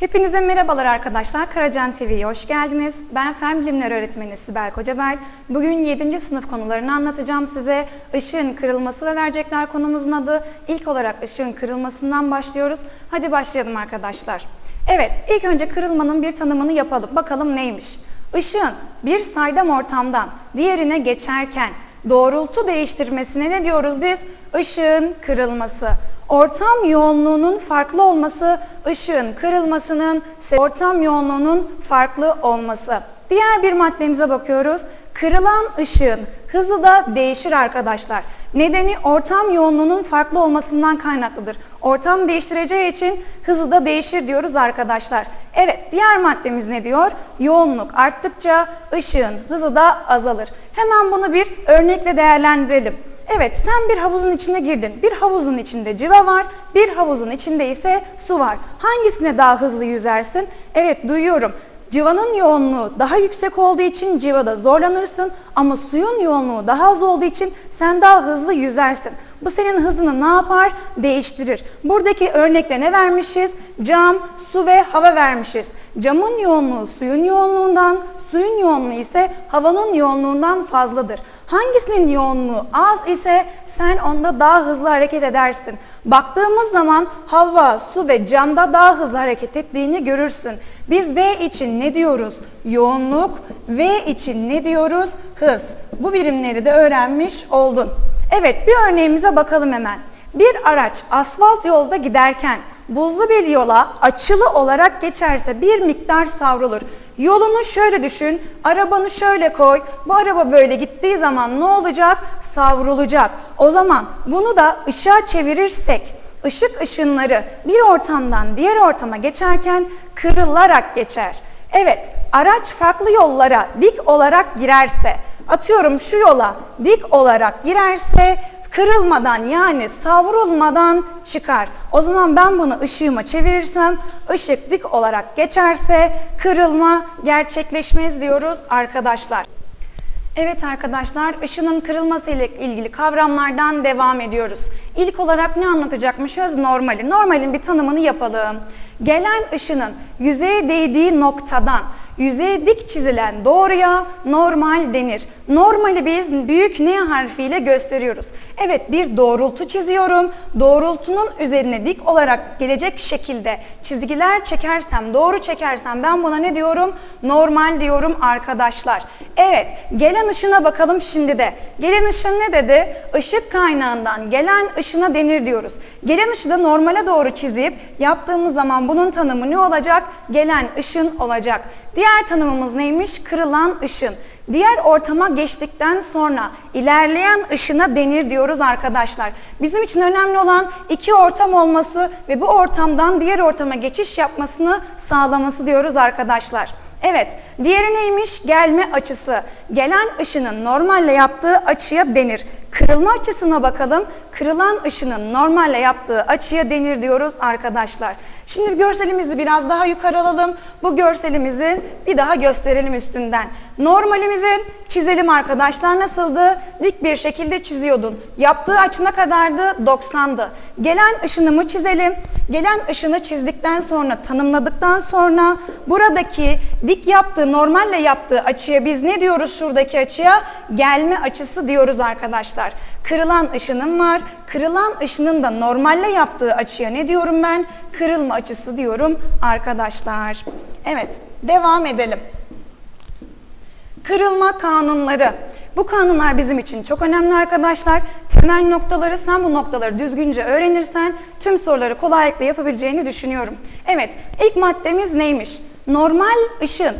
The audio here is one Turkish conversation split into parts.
Hepinize merhabalar arkadaşlar. Karacan TV'ye hoş geldiniz. Ben Fen Bilimleri Öğretmeni Sibel Kocabel. Bugün 7. sınıf konularını anlatacağım size. Işığın kırılması ve verecekler konumuzun adı. İlk olarak ışığın kırılmasından başlıyoruz. Hadi başlayalım arkadaşlar. Evet, ilk önce kırılmanın bir tanımını yapalım. Bakalım neymiş? Işığın bir saydam ortamdan diğerine geçerken doğrultu değiştirmesine ne diyoruz biz? Işığın kırılması. Ortam yoğunluğunun farklı olması, ışığın kırılmasının ortam yoğunluğunun farklı olması. Diğer bir maddemize bakıyoruz. Kırılan ışığın hızı da değişir arkadaşlar. Nedeni ortam yoğunluğunun farklı olmasından kaynaklıdır. Ortam değiştireceği için hızı da değişir diyoruz arkadaşlar. Evet, diğer maddemiz ne diyor? Yoğunluk arttıkça ışığın hızı da azalır. Hemen bunu bir örnekle değerlendirelim. Evet sen bir havuzun içine girdin. Bir havuzun içinde civa var, bir havuzun içinde ise su var. Hangisine daha hızlı yüzersin? Evet duyuyorum. Civanın yoğunluğu daha yüksek olduğu için civada zorlanırsın ama suyun yoğunluğu daha az olduğu için sen daha hızlı yüzersin. Bu senin hızını ne yapar? Değiştirir. Buradaki örnekte ne vermişiz? Cam, su ve hava vermişiz. Camın yoğunluğu suyun yoğunluğundan, suyun yoğunluğu ise havanın yoğunluğundan fazladır. Hangisinin yoğunluğu az ise sen onda daha hızlı hareket edersin. Baktığımız zaman hava, su ve camda daha hızlı hareket ettiğini görürsün. Biz D için ne diyoruz? Yoğunluk. V için ne diyoruz? Hız. Bu birimleri de öğrenmiş oldun. Evet bir örneğimize bakalım hemen. Bir araç asfalt yolda giderken buzlu bir yola açılı olarak geçerse bir miktar savrulur. Yolunu şöyle düşün, arabanı şöyle koy. Bu araba böyle gittiği zaman ne olacak? Savrulacak. O zaman bunu da ışığa çevirirsek, ışık ışınları bir ortamdan diğer ortama geçerken kırılarak geçer. Evet, araç farklı yollara dik olarak girerse, atıyorum şu yola dik olarak girerse kırılmadan yani savrulmadan çıkar. O zaman ben bunu ışığıma çevirirsem ışık dik olarak geçerse kırılma gerçekleşmez diyoruz arkadaşlar. Evet arkadaşlar, ışının kırılması ile ilgili kavramlardan devam ediyoruz. İlk olarak ne anlatacakmışız? Normali. Normalin bir tanımını yapalım. Gelen ışının yüzeye değdiği noktadan yüzeye dik çizilen doğruya normal denir. Normali biz büyük N harfiyle gösteriyoruz. Evet bir doğrultu çiziyorum. Doğrultunun üzerine dik olarak gelecek şekilde çizgiler çekersem, doğru çekersem ben buna ne diyorum? Normal diyorum arkadaşlar. Evet gelen ışına bakalım şimdi de. Gelen ışın ne dedi? Işık kaynağından gelen ışına denir diyoruz. Gelen ışığı da normale doğru çizip yaptığımız zaman bunun tanımı ne olacak? Gelen ışın olacak. Diğer tanımımız neymiş? Kırılan ışın. Diğer ortama geçtikten sonra ilerleyen ışına denir diyoruz arkadaşlar. Bizim için önemli olan iki ortam olması ve bu ortamdan diğer ortama geçiş yapmasını sağlaması diyoruz arkadaşlar. Evet, diğeri neymiş? Gelme açısı. Gelen ışının normalle yaptığı açıya denir. Kırılma açısına bakalım. Kırılan ışının normalle yaptığı açıya denir diyoruz arkadaşlar. Şimdi görselimizi biraz daha yukarı alalım. Bu görselimizi bir daha gösterelim üstünden. Normalimizi çizelim arkadaşlar. Nasıldı? Dik bir şekilde çiziyordun. Yaptığı açı ne kadardı? 90'dı. Gelen ışınımı çizelim. Gelen ışını çizdikten sonra, tanımladıktan sonra buradaki dik yaptığı, normalle yaptığı açıya biz ne diyoruz şuradaki açıya? Gelme açısı diyoruz arkadaşlar. Kırılan ışınım var. Kırılan ışının da normalle yaptığı açıya ne diyorum ben? Kırılma açısı diyorum arkadaşlar. Evet, devam edelim. Kırılma kanunları. Bu kanunlar bizim için çok önemli arkadaşlar. Temel noktaları sen bu noktaları düzgünce öğrenirsen tüm soruları kolaylıkla yapabileceğini düşünüyorum. Evet, ilk maddemiz neymiş? Normal ışın,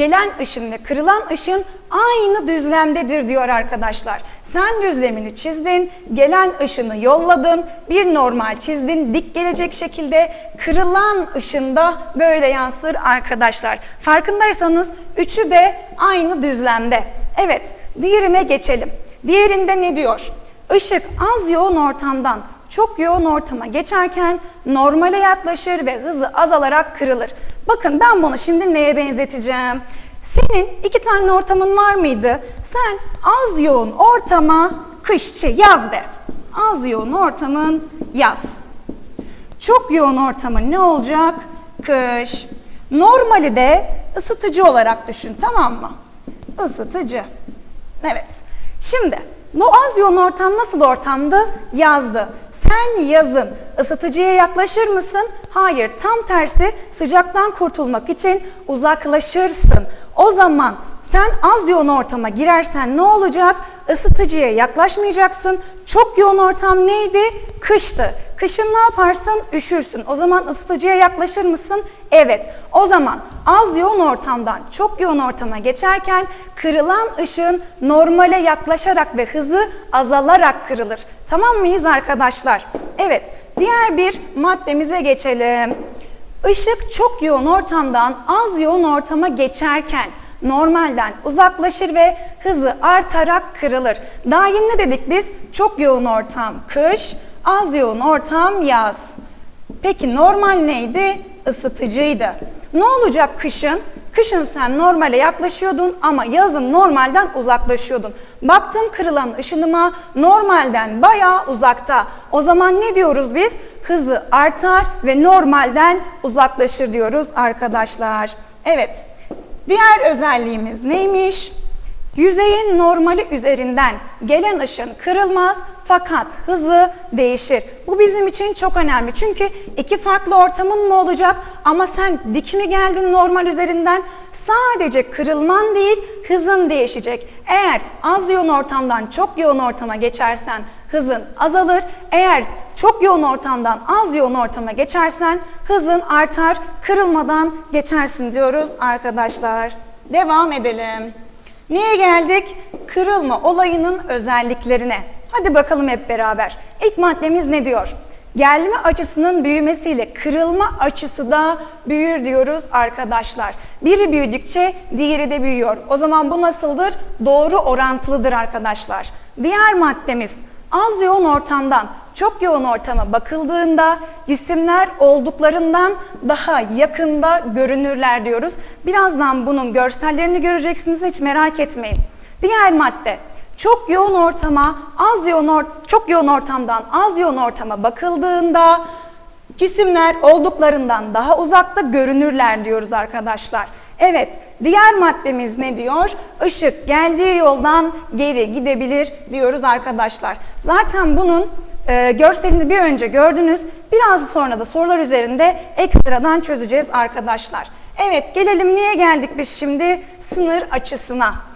gelen ışın ve kırılan ışın aynı düzlemdedir diyor arkadaşlar. Sen düzlemini çizdin, gelen ışını yolladın, bir normal çizdin, dik gelecek şekilde kırılan ışında böyle yansır arkadaşlar. Farkındaysanız üçü de aynı düzlemde. Evet, diğerine geçelim. Diğerinde ne diyor? Işık az yoğun ortamdan çok yoğun ortama geçerken normale yaklaşır ve hızı azalarak kırılır. Bakın ben bunu şimdi neye benzeteceğim? Senin iki tane ortamın var mıydı? Sen az yoğun ortama kış, şey, yaz de. Az yoğun ortamın yaz. Çok yoğun ortamın ne olacak? kış. Normali de ısıtıcı olarak düşün tamam mı? Isıtıcı. Evet. Şimdi no az yoğun ortam nasıl ortamdı? Yazdı. Sen yazın ısıtıcıya yaklaşır mısın? Hayır, tam tersi sıcaktan kurtulmak için uzaklaşırsın. O zaman sen az yoğun ortama girersen ne olacak? Isıtıcıya yaklaşmayacaksın. Çok yoğun ortam neydi? Kıştı. Kışın ne yaparsın? Üşürsün. O zaman ısıtıcıya yaklaşır mısın? Evet. O zaman az yoğun ortamdan çok yoğun ortama geçerken kırılan ışığın normale yaklaşarak ve hızı azalarak kırılır. Tamam mıyız arkadaşlar? Evet. Diğer bir maddemize geçelim. Işık çok yoğun ortamdan az yoğun ortama geçerken normalden uzaklaşır ve hızı artarak kırılır. Yeni ne dedik biz? Çok yoğun ortam kış, az yoğun ortam yaz. Peki normal neydi? Isıtıcıydı. Ne olacak kışın? Kışın sen normale yaklaşıyordun ama yazın normalden uzaklaşıyordun. Baktım kırılan ışınıma normalden bayağı uzakta. O zaman ne diyoruz biz? Hızı artar ve normalden uzaklaşır diyoruz arkadaşlar. Evet. Diğer özelliğimiz neymiş? Yüzeyin normali üzerinden gelen ışın kırılmaz fakat hızı değişir. Bu bizim için çok önemli. Çünkü iki farklı ortamın mı olacak ama sen dik mi geldin normal üzerinden? Sadece kırılman değil, hızın değişecek. Eğer az yoğun ortamdan çok yoğun ortama geçersen hızın azalır. Eğer çok yoğun ortamdan az yoğun ortama geçersen hızın artar, kırılmadan geçersin diyoruz arkadaşlar. Devam edelim. Neye geldik? Kırılma olayının özelliklerine. Hadi bakalım hep beraber. İlk maddemiz ne diyor? Gelme açısının büyümesiyle kırılma açısı da büyür diyoruz arkadaşlar. Biri büyüdükçe diğeri de büyüyor. O zaman bu nasıldır? Doğru orantılıdır arkadaşlar. Diğer maddemiz az yoğun ortamdan çok yoğun ortama bakıldığında cisimler olduklarından daha yakında görünürler diyoruz. Birazdan bunun görsellerini göreceksiniz hiç merak etmeyin. Diğer madde çok yoğun ortama, az yoğun or çok yoğun ortamdan az yoğun ortama bakıldığında cisimler olduklarından daha uzakta görünürler diyoruz arkadaşlar. Evet, diğer maddemiz ne diyor? Işık geldiği yoldan geri gidebilir diyoruz arkadaşlar. Zaten bunun e, görselini bir önce gördünüz. Biraz sonra da sorular üzerinde ekstradan çözeceğiz arkadaşlar. Evet, gelelim niye geldik biz şimdi? Sınır açısına.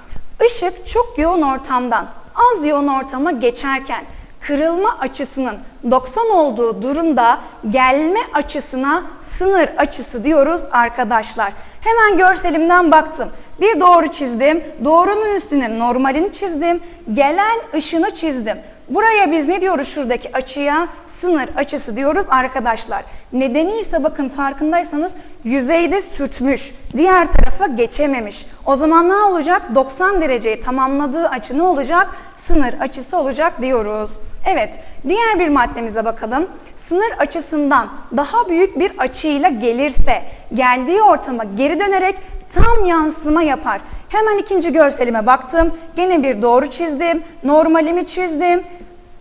Işık çok yoğun ortamdan az yoğun ortama geçerken kırılma açısının 90 olduğu durumda gelme açısına sınır açısı diyoruz arkadaşlar. Hemen görselimden baktım. Bir doğru çizdim. Doğrunun üstüne normalini çizdim. Gelen ışını çizdim. Buraya biz ne diyoruz şuradaki açıya? Sınır açısı diyoruz arkadaşlar. Nedeni ise bakın farkındaysanız yüzeyde sürtmüş. Diğer tarafa geçememiş. O zaman ne olacak? 90 dereceyi tamamladığı açı ne olacak? Sınır açısı olacak diyoruz. Evet, diğer bir maddemize bakalım. Sınır açısından daha büyük bir açıyla gelirse geldiği ortama geri dönerek tam yansıma yapar. Hemen ikinci görselime baktım. Gene bir doğru çizdim. Normalimi çizdim.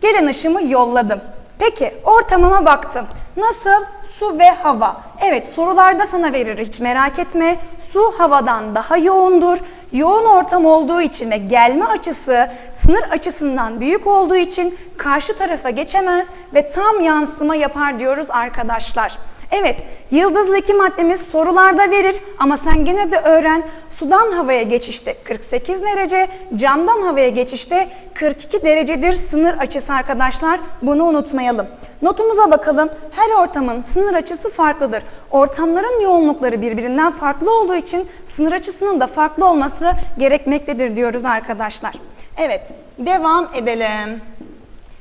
Gelen ışımı yolladım. Peki ortamıma baktım. Nasıl? Su ve hava. Evet sorularda sana verir hiç merak etme. Su havadan daha yoğundur. Yoğun ortam olduğu için ve gelme açısı sınır açısından büyük olduğu için karşı tarafa geçemez ve tam yansıma yapar diyoruz arkadaşlar. Evet, yıldızlı iki maddemiz sorularda verir ama sen gene de öğren. Sudan havaya geçişte 48 derece, camdan havaya geçişte 42 derecedir sınır açısı arkadaşlar. Bunu unutmayalım. Notumuza bakalım. Her ortamın sınır açısı farklıdır. Ortamların yoğunlukları birbirinden farklı olduğu için sınır açısının da farklı olması gerekmektedir diyoruz arkadaşlar. Evet, devam edelim.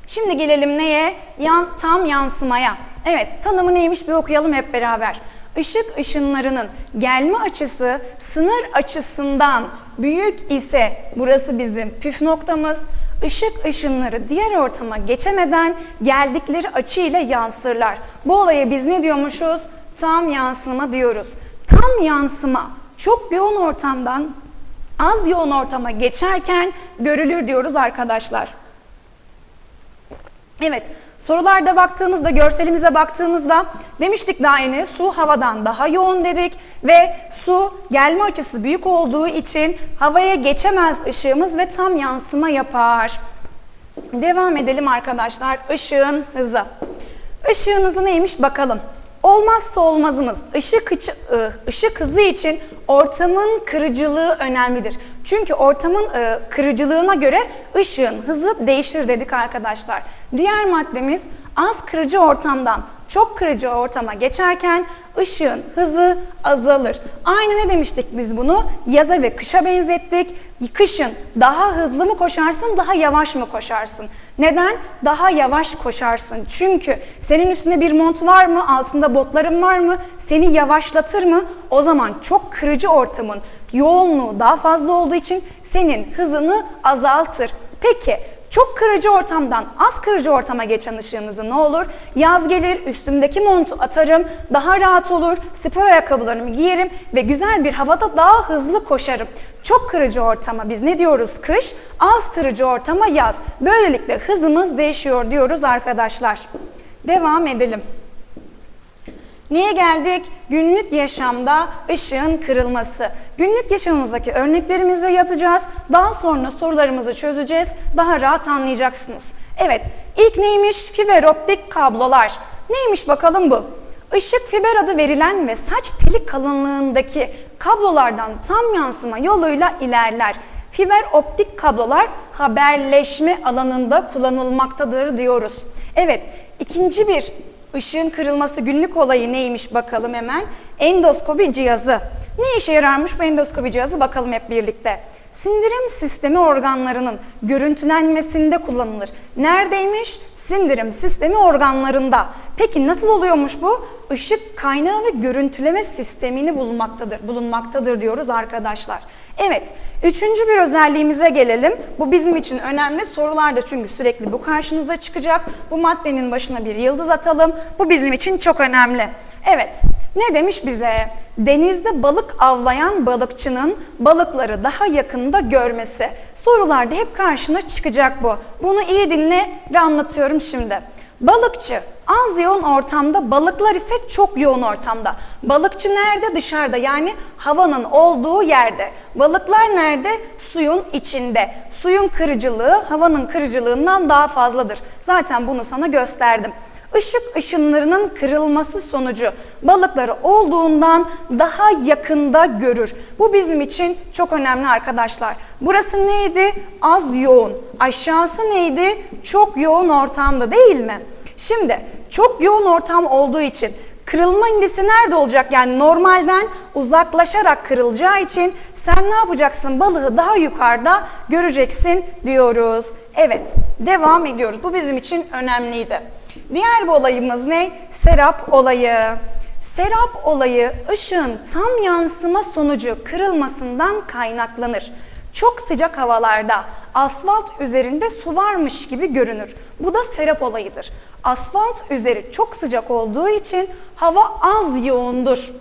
Şimdi gelelim neye? Yan, tam yansımaya. Evet, tanımı neymiş bir okuyalım hep beraber. Işık ışınlarının gelme açısı sınır açısından büyük ise burası bizim püf noktamız. Işık ışınları diğer ortama geçemeden geldikleri açı ile yansırlar. Bu olaya biz ne diyormuşuz? Tam yansıma diyoruz. Tam yansıma çok yoğun ortamdan az yoğun ortama geçerken görülür diyoruz arkadaşlar. Evet, Sorularda baktığımızda, görselimize baktığımızda demiştik daha yeni su havadan daha yoğun dedik ve su gelme açısı büyük olduğu için havaya geçemez ışığımız ve tam yansıma yapar. Devam edelim arkadaşlar. Işığın hızı. Işığın hızı neymiş bakalım. Olmazsa olmazımız ışık, içi, ı, ışık hızı için ortamın kırıcılığı önemlidir. Çünkü ortamın ı, kırıcılığına göre ışığın hızı değişir dedik arkadaşlar. Diğer maddemiz az kırıcı ortamdan çok kırıcı ortama geçerken ışığın hızı azalır. Aynı ne demiştik biz bunu? Yaza ve kışa benzettik. Kışın daha hızlı mı koşarsın, daha yavaş mı koşarsın? Neden? Daha yavaş koşarsın. Çünkü senin üstünde bir mont var mı, altında botların var mı? Seni yavaşlatır mı? O zaman çok kırıcı ortamın yoğunluğu daha fazla olduğu için senin hızını azaltır. Peki çok kırıcı ortamdan az kırıcı ortama geçen ışığımızı ne olur? Yaz gelir, üstümdeki montu atarım, daha rahat olur, spor ayakkabılarımı giyerim ve güzel bir havada daha hızlı koşarım. Çok kırıcı ortama biz ne diyoruz kış, az kırıcı ortama yaz. Böylelikle hızımız değişiyor diyoruz arkadaşlar. Devam edelim. Niye geldik? Günlük yaşamda ışığın kırılması. Günlük yaşamımızdaki örneklerimizle yapacağız. Daha sonra sorularımızı çözeceğiz. Daha rahat anlayacaksınız. Evet, ilk neymiş? Fiber optik kablolar. Neymiş bakalım bu? Işık fiber adı verilen ve saç teli kalınlığındaki kablolardan tam yansıma yoluyla ilerler. Fiber optik kablolar haberleşme alanında kullanılmaktadır diyoruz. Evet, ikinci bir ışığın kırılması günlük olayı neymiş bakalım hemen. Endoskopi cihazı. Ne işe yararmış bu endoskopi cihazı bakalım hep birlikte. Sindirim sistemi organlarının görüntülenmesinde kullanılır. Neredeymiş? Sindirim sistemi organlarında. Peki nasıl oluyormuş bu? Işık kaynağı ve görüntüleme sistemini bulunmaktadır, bulunmaktadır diyoruz arkadaşlar. Evet, üçüncü bir özelliğimize gelelim. Bu bizim için önemli. Sorularda çünkü sürekli bu karşınıza çıkacak. Bu maddenin başına bir yıldız atalım. Bu bizim için çok önemli. Evet, ne demiş bize? Denizde balık avlayan balıkçının balıkları daha yakında görmesi. Sorularda hep karşına çıkacak bu. Bunu iyi dinle ve anlatıyorum şimdi. Balıkçı az yoğun ortamda, balıklar ise çok yoğun ortamda. Balıkçı nerede? Dışarıda yani havanın olduğu yerde. Balıklar nerede? Suyun içinde. Suyun kırıcılığı havanın kırıcılığından daha fazladır. Zaten bunu sana gösterdim. Işık ışınlarının kırılması sonucu balıkları olduğundan daha yakında görür. Bu bizim için çok önemli arkadaşlar. Burası neydi? Az yoğun. Aşağısı neydi? Çok yoğun ortamda değil mi? Şimdi çok yoğun ortam olduğu için kırılma indisi nerede olacak? Yani normalden uzaklaşarak kırılacağı için sen ne yapacaksın? Balığı daha yukarıda göreceksin diyoruz. Evet, devam ediyoruz. Bu bizim için önemliydi. Diğer bir olayımız ne? Serap olayı. Serap olayı ışığın tam yansıma sonucu kırılmasından kaynaklanır. Çok sıcak havalarda asfalt üzerinde su varmış gibi görünür. Bu da serap olayıdır. Asfalt üzeri çok sıcak olduğu için hava az yoğundur.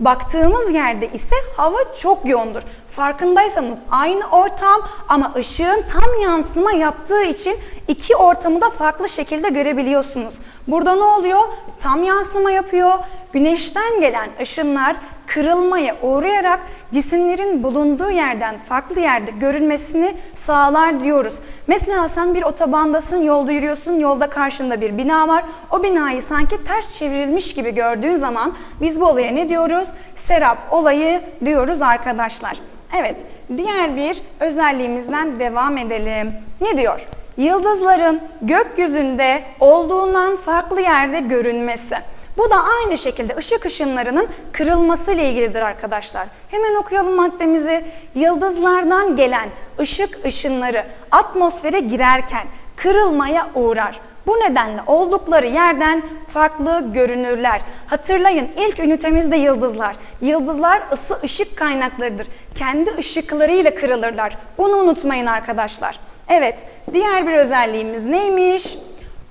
Baktığımız yerde ise hava çok yoğundur. Farkındaysanız aynı ortam ama ışığın tam yansıma yaptığı için iki ortamı da farklı şekilde görebiliyorsunuz. Burada ne oluyor? Tam yansıma yapıyor. Güneşten gelen ışınlar kırılmaya uğrayarak cisimlerin bulunduğu yerden farklı yerde görünmesini sağlar diyoruz. Mesela sen bir otobandasın, yolda yürüyorsun, yolda karşında bir bina var. O binayı sanki ters çevrilmiş gibi gördüğün zaman biz bu olaya ne diyoruz? Serap olayı diyoruz arkadaşlar. Evet, diğer bir özelliğimizden devam edelim. Ne diyor? Yıldızların gökyüzünde olduğundan farklı yerde görünmesi. Bu da aynı şekilde ışık ışınlarının kırılması ile ilgilidir arkadaşlar. Hemen okuyalım maddemizi. Yıldızlardan gelen ışık ışınları atmosfere girerken kırılmaya uğrar. Bu nedenle oldukları yerden farklı görünürler. Hatırlayın ilk ünitemizde yıldızlar. Yıldızlar ısı ışık kaynaklarıdır. Kendi ışıklarıyla kırılırlar. Bunu unutmayın arkadaşlar. Evet, diğer bir özelliğimiz neymiş?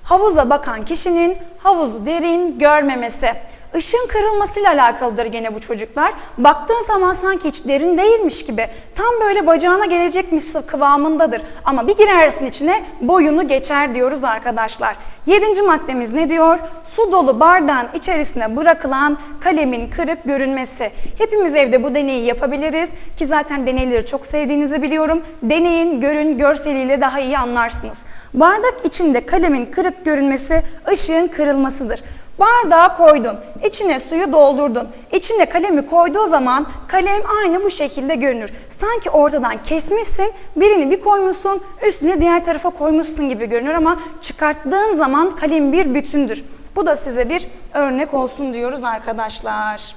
Havuza bakan kişinin havuzu derin görmemesi. Işığın kırılmasıyla alakalıdır gene bu çocuklar. Baktığın zaman sanki hiç derin değilmiş gibi. Tam böyle bacağına gelecekmiş kıvamındadır. Ama bir girersin içine boyunu geçer diyoruz arkadaşlar. Yedinci maddemiz ne diyor? Su dolu bardağın içerisine bırakılan kalemin kırık görünmesi. Hepimiz evde bu deneyi yapabiliriz ki zaten deneyleri çok sevdiğinizi biliyorum. Deneyin, görün, görseliyle daha iyi anlarsınız. Bardak içinde kalemin kırık görünmesi ışığın kırılmasıdır. Bardağı koydun, içine suyu doldurdun. İçine kalemi koyduğu zaman kalem aynı bu şekilde görünür. Sanki ortadan kesmişsin, birini bir koymuşsun, üstüne diğer tarafa koymuşsun gibi görünür ama çıkarttığın zaman kalem bir bütündür. Bu da size bir örnek olsun diyoruz arkadaşlar.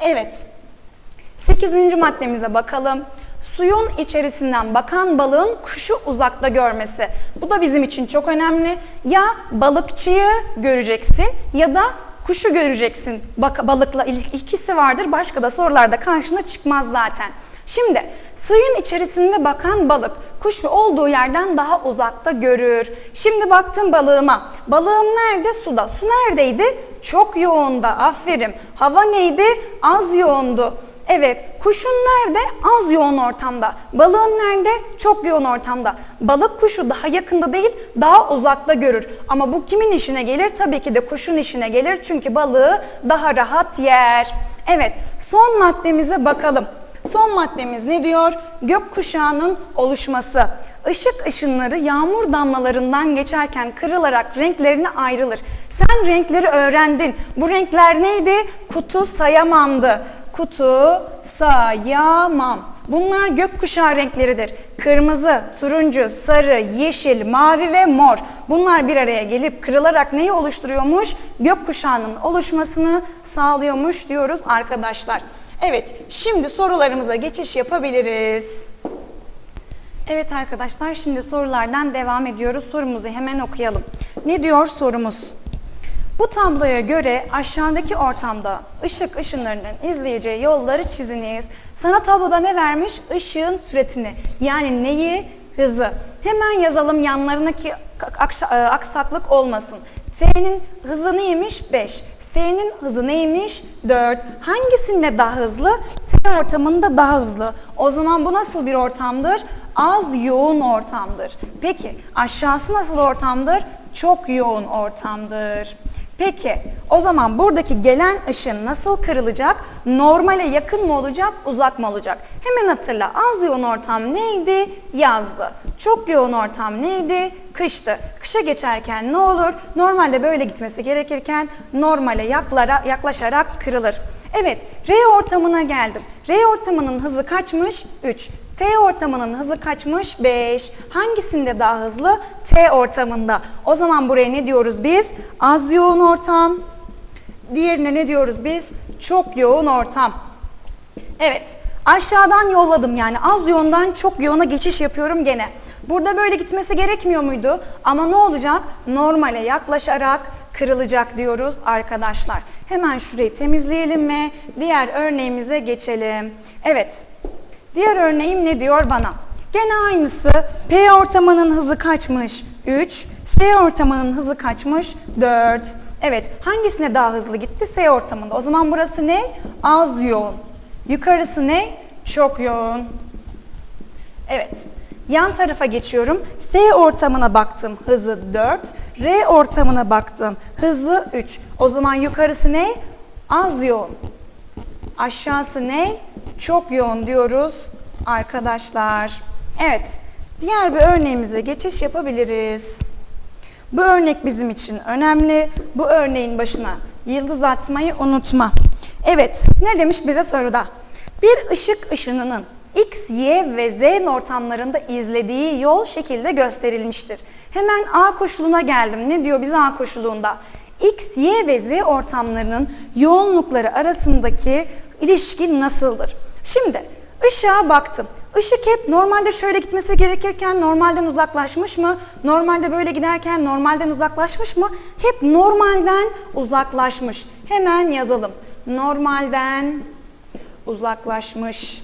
Evet, 8. maddemize bakalım. Suyun içerisinden bakan balığın kuşu uzakta görmesi. Bu da bizim için çok önemli. Ya balıkçıyı göreceksin ya da kuşu göreceksin. Bak, balıkla ikisi vardır. Başka da sorularda karşına çıkmaz zaten. Şimdi suyun içerisinde bakan balık kuşu olduğu yerden daha uzakta görür. Şimdi baktım balığıma. Balığım nerede? Suda. Su neredeydi? Çok yoğunda. Aferin. Hava neydi? Az yoğundu. Evet, kuşun nerede? Az yoğun ortamda. Balığın nerede? Çok yoğun ortamda. Balık kuşu daha yakında değil, daha uzakta görür. Ama bu kimin işine gelir? Tabii ki de kuşun işine gelir. Çünkü balığı daha rahat yer. Evet, son maddemize bakalım. Son maddemiz ne diyor? Gökkuşağının oluşması. Işık ışınları yağmur damlalarından geçerken kırılarak renklerine ayrılır. Sen renkleri öğrendin. Bu renkler neydi? Kutu sayamamdı. Kutu sayamam. Bunlar gökkuşağı renkleridir. Kırmızı, turuncu, sarı, yeşil, mavi ve mor. Bunlar bir araya gelip kırılarak neyi oluşturuyormuş? Gökkuşağının oluşmasını sağlıyormuş diyoruz arkadaşlar. Evet, şimdi sorularımıza geçiş yapabiliriz. Evet arkadaşlar, şimdi sorulardan devam ediyoruz. Sorumuzu hemen okuyalım. Ne diyor sorumuz? Bu tabloya göre aşağıdaki ortamda ışık ışınlarının izleyeceği yolları çiziniz. Sana tabloda ne vermiş? Işığın süretini. Yani neyi? Hızı. Hemen yazalım yanlarına ki e, aksaklık olmasın. T'nin hızı neymiş? 5. S'nin hızı neymiş? 4. Hangisinde daha hızlı? T ortamında daha hızlı. O zaman bu nasıl bir ortamdır? Az yoğun ortamdır. Peki aşağısı nasıl ortamdır? Çok yoğun ortamdır. Peki o zaman buradaki gelen ışın nasıl kırılacak? Normale yakın mı olacak, uzak mı olacak? Hemen hatırla. Az yoğun ortam neydi? Yazdı. Çok yoğun ortam neydi? Kıştı. Kışa geçerken ne olur? Normalde böyle gitmesi gerekirken normale yaklaşarak kırılır. Evet, R ortamına geldim. R ortamının hızı kaçmış? 3. T ortamının hızı kaçmış? 5. Hangisinde daha hızlı? T ortamında. O zaman buraya ne diyoruz biz? Az yoğun ortam. Diğerine ne diyoruz biz? Çok yoğun ortam. Evet. Aşağıdan yolladım yani az yoğundan çok yoğuna geçiş yapıyorum gene. Burada böyle gitmesi gerekmiyor muydu? Ama ne olacak? Normale yaklaşarak kırılacak diyoruz arkadaşlar. Hemen şurayı temizleyelim ve diğer örneğimize geçelim. Evet. Diğer örneğim ne diyor bana? Gene aynısı. P ortamının hızı kaçmış? 3. S ortamının hızı kaçmış? 4. Evet. Hangisine daha hızlı gitti? S ortamında. O zaman burası ne? Az yoğun. Yukarısı ne? Çok yoğun. Evet. Yan tarafa geçiyorum. S ortamına baktım hızı 4. R ortamına baktım hızı 3. O zaman yukarısı ne? Az yoğun. Aşağısı ne? Çok yoğun diyoruz arkadaşlar. Evet. Diğer bir örneğimize geçiş yapabiliriz. Bu örnek bizim için önemli. Bu örneğin başına yıldız atmayı unutma. Evet, ne demiş bize soruda? Bir ışık ışınının X, Y ve Z ortamlarında izlediği yol şekilde gösterilmiştir. Hemen A koşuluna geldim. Ne diyor bize A koşulunda? X, Y ve Z ortamlarının yoğunlukları arasındaki ilişki nasıldır? Şimdi ışığa baktım. Işık hep normalde şöyle gitmesi gerekirken normalden uzaklaşmış mı? Normalde böyle giderken normalden uzaklaşmış mı? Hep normalden uzaklaşmış. Hemen yazalım. Normalden uzaklaşmış.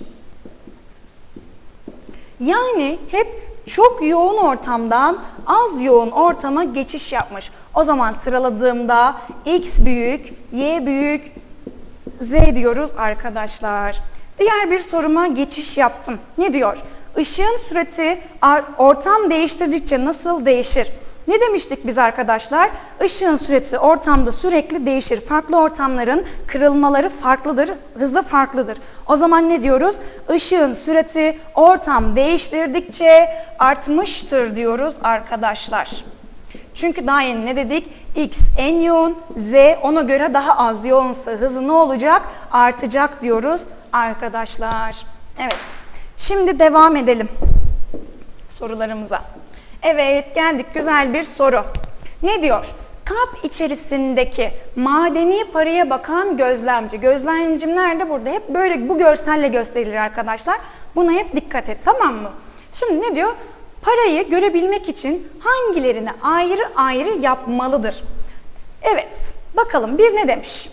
Yani hep çok yoğun ortamdan az yoğun ortama geçiş yapmış. O zaman sıraladığımda x büyük, y büyük, z diyoruz arkadaşlar. Diğer bir soruma geçiş yaptım. Ne diyor? Işığın sürati ortam değiştirdikçe nasıl değişir? Ne demiştik biz arkadaşlar? Işığın süreti ortamda sürekli değişir. Farklı ortamların kırılmaları farklıdır, hızı farklıdır. O zaman ne diyoruz? Işığın süreti ortam değiştirdikçe artmıştır diyoruz arkadaşlar. Çünkü daha yeni ne dedik? X en yoğun, Z ona göre daha az yoğunsa hızı ne olacak? Artacak diyoruz arkadaşlar. Evet. Şimdi devam edelim sorularımıza. Evet geldik güzel bir soru. Ne diyor? Kap içerisindeki madeni paraya bakan gözlemci. Gözlemcim nerede? Burada hep böyle bu görselle gösterilir arkadaşlar. Buna hep dikkat et tamam mı? Şimdi ne diyor? Parayı görebilmek için hangilerini ayrı ayrı yapmalıdır? Evet bakalım bir ne demiş?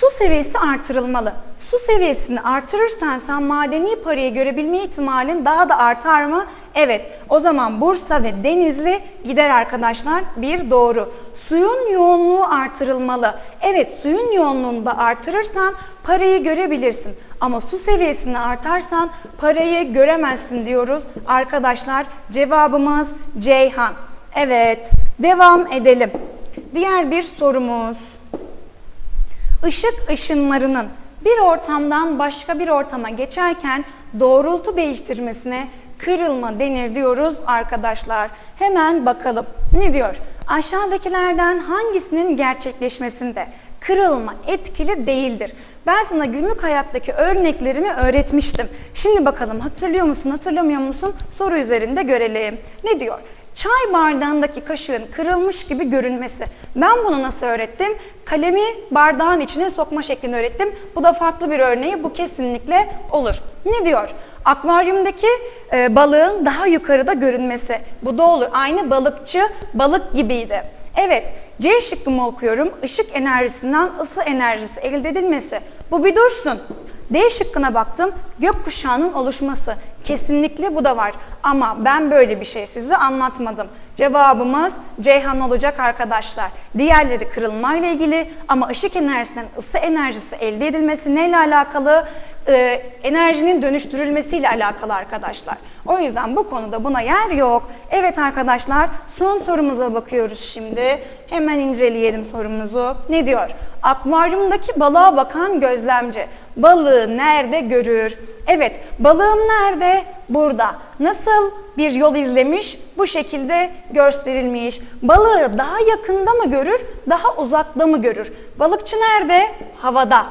Su seviyesi artırılmalı. Su seviyesini artırırsan sen madeni parayı görebilme ihtimalin daha da artar mı? Evet. O zaman Bursa ve Denizli gider arkadaşlar. Bir doğru. Suyun yoğunluğu artırılmalı. Evet suyun yoğunluğunu da artırırsan parayı görebilirsin. Ama su seviyesini artarsan parayı göremezsin diyoruz. Arkadaşlar cevabımız Ceyhan. Evet devam edelim. Diğer bir sorumuz. Işık ışınlarının bir ortamdan başka bir ortama geçerken doğrultu değiştirmesine kırılma denir diyoruz arkadaşlar. Hemen bakalım. Ne diyor? Aşağıdakilerden hangisinin gerçekleşmesinde kırılma etkili değildir? Ben sana günlük hayattaki örneklerimi öğretmiştim. Şimdi bakalım hatırlıyor musun, hatırlamıyor musun? Soru üzerinde görelim. Ne diyor? Çay bardağındaki kaşığın kırılmış gibi görünmesi. Ben bunu nasıl öğrettim? Kalemi bardağın içine sokma şeklini öğrettim. Bu da farklı bir örneği. Bu kesinlikle olur. Ne diyor? Akvaryumdaki e, balığın daha yukarıda görünmesi. Bu da olur. Aynı balıkçı balık gibiydi. Evet, C şıkkımı okuyorum. Işık enerjisinden ısı enerjisi elde edilmesi. Bu bir dursun. D şıkkına baktım. Gökkuşağının oluşması. Kesinlikle bu da var. Ama ben böyle bir şey size anlatmadım. Cevabımız Ceyhan olacak arkadaşlar. Diğerleri kırılmayla ilgili ama ışık enerjisinden ısı enerjisi elde edilmesi neyle alakalı? Ee, enerjinin dönüştürülmesiyle alakalı arkadaşlar. O yüzden bu konuda buna yer yok. Evet arkadaşlar son sorumuza bakıyoruz şimdi. Hemen inceleyelim sorumuzu. Ne diyor? Akvaryumdaki balığa bakan gözlemci balığı nerede görür? Evet, balığım nerede? Burada. Nasıl bir yol izlemiş? Bu şekilde gösterilmiş. Balığı daha yakında mı görür, daha uzakta mı görür? Balıkçı nerede? Havada.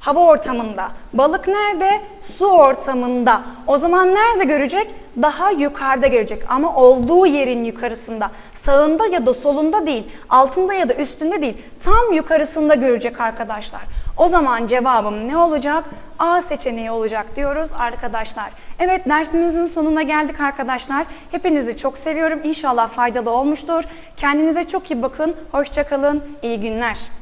Hava ortamında. Balık nerede? Su ortamında. O zaman nerede görecek? Daha yukarıda görecek ama olduğu yerin yukarısında. Sağında ya da solunda değil, altında ya da üstünde değil, tam yukarısında görecek arkadaşlar. O zaman cevabım ne olacak? A seçeneği olacak diyoruz arkadaşlar. Evet dersimizin sonuna geldik arkadaşlar. Hepinizi çok seviyorum. İnşallah faydalı olmuştur. Kendinize çok iyi bakın. Hoşçakalın. İyi günler.